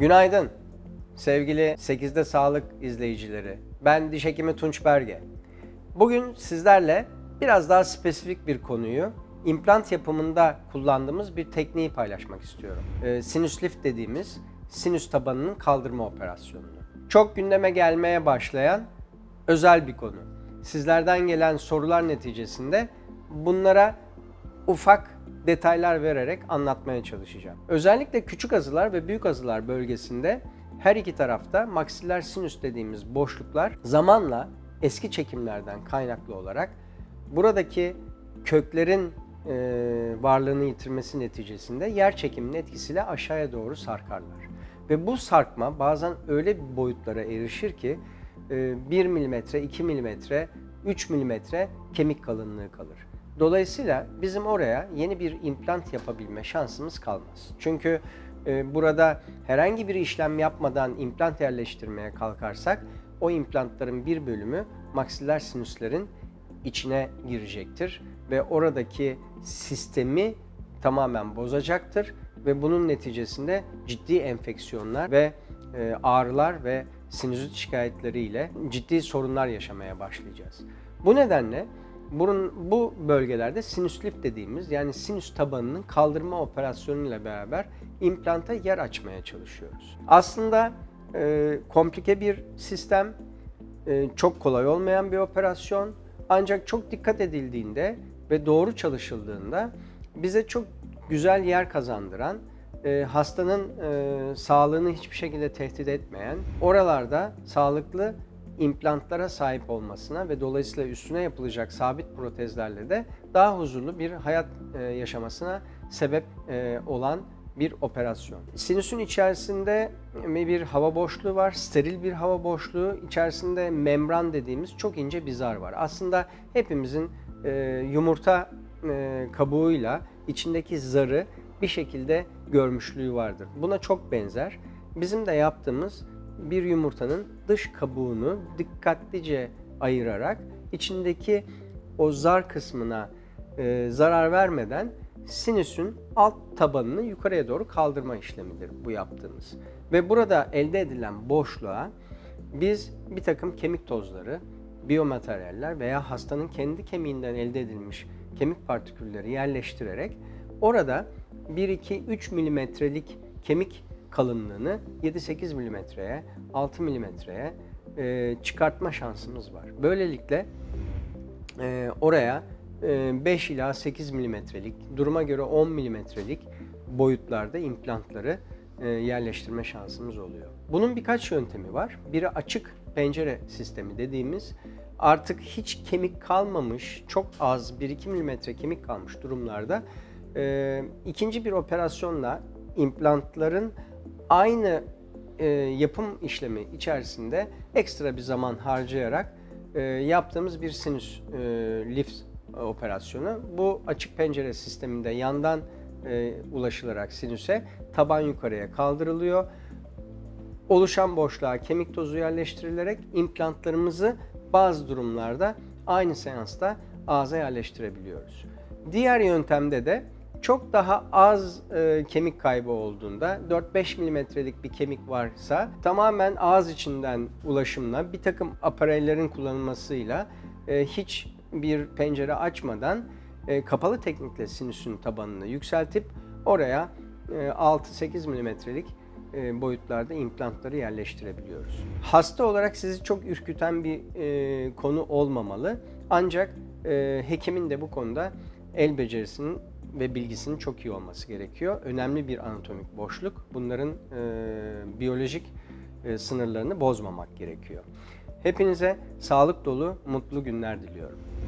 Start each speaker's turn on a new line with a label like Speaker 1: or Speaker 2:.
Speaker 1: Günaydın sevgili 8'de Sağlık izleyicileri. Ben diş hekimi Tunç Berge. Bugün sizlerle biraz daha spesifik bir konuyu implant yapımında kullandığımız bir tekniği paylaşmak istiyorum. Ee, sinüs lift dediğimiz sinüs tabanının kaldırma operasyonunu. Çok gündeme gelmeye başlayan özel bir konu. Sizlerden gelen sorular neticesinde bunlara ufak detaylar vererek anlatmaya çalışacağım. Özellikle küçük azılar ve büyük azılar bölgesinde her iki tarafta maksiller sinüs dediğimiz boşluklar zamanla eski çekimlerden kaynaklı olarak buradaki köklerin e, varlığını yitirmesi neticesinde yer çekiminin etkisiyle aşağıya doğru sarkarlar. Ve bu sarkma bazen öyle bir boyutlara erişir ki e, 1 milimetre, 2 milimetre, 3 milimetre kemik kalınlığı kalır. Dolayısıyla bizim oraya yeni bir implant yapabilme şansımız kalmaz. Çünkü e, burada herhangi bir işlem yapmadan implant yerleştirmeye kalkarsak o implantların bir bölümü maksiller sinüslerin içine girecektir ve oradaki sistemi tamamen bozacaktır ve bunun neticesinde ciddi enfeksiyonlar ve e, ağrılar ve sinüzit şikayetleriyle ciddi sorunlar yaşamaya başlayacağız. Bu nedenle burun, bu bölgelerde sinüs lift dediğimiz yani sinüs tabanının kaldırma operasyonuyla beraber implanta yer açmaya çalışıyoruz. Aslında e, komplike bir sistem, e, çok kolay olmayan bir operasyon ancak çok dikkat edildiğinde ve doğru çalışıldığında bize çok güzel yer kazandıran, e, hastanın e, sağlığını hiçbir şekilde tehdit etmeyen, oralarda sağlıklı implantlara sahip olmasına ve dolayısıyla üstüne yapılacak sabit protezlerle de daha huzurlu bir hayat e, yaşamasına sebep e, olan bir operasyon. Sinüsün içerisinde bir hava boşluğu var, steril bir hava boşluğu. İçerisinde membran dediğimiz çok ince bir zar var. Aslında hepimizin e, yumurta kabuğuyla içindeki zarı bir şekilde görmüşlüğü vardır. Buna çok benzer. Bizim de yaptığımız bir yumurtanın dış kabuğunu dikkatlice ayırarak içindeki o zar kısmına e, zarar vermeden sinüsün alt tabanını yukarıya doğru kaldırma işlemidir bu yaptığımız. Ve burada elde edilen boşluğa biz bir takım kemik tozları, biyomateryaller veya hastanın kendi kemiğinden elde edilmiş kemik partikülleri yerleştirerek orada 1-2-3 milimetrelik kemik kalınlığını 7-8 milimetreye, 6 milimetreye e, çıkartma şansımız var. Böylelikle e, oraya e, 5 ila 8 milimetrelik, duruma göre 10 milimetrelik boyutlarda implantları e, yerleştirme şansımız oluyor. Bunun birkaç yöntemi var. Biri açık pencere sistemi dediğimiz artık hiç kemik kalmamış, çok az 1-2 milimetre kemik kalmış durumlarda e, ikinci bir operasyonla implantların aynı e, yapım işlemi içerisinde ekstra bir zaman harcayarak e, yaptığımız bir sinüs e, lift operasyonu. Bu açık pencere sisteminde yandan e, ulaşılarak sinüse taban yukarıya kaldırılıyor. Oluşan boşluğa kemik tozu yerleştirilerek implantlarımızı bazı durumlarda aynı seansta ağza yerleştirebiliyoruz. Diğer yöntemde de çok daha az e, kemik kaybı olduğunda 4-5 milimetrelik bir kemik varsa tamamen ağız içinden ulaşımla bir takım aparellerin kullanılmasıyla e, hiç bir pencere açmadan e, kapalı teknikle sinüsün tabanını yükseltip oraya e, 6-8 milimetrelik e, boyutlarda implantları yerleştirebiliyoruz. Hasta olarak sizi çok ürküten bir e, konu olmamalı. Ancak e, hekimin de bu konuda el becerisinin ve bilgisinin çok iyi olması gerekiyor. Önemli bir anatomik boşluk. Bunların e, biyolojik e, sınırlarını bozmamak gerekiyor. Hepinize sağlık dolu, mutlu günler diliyorum.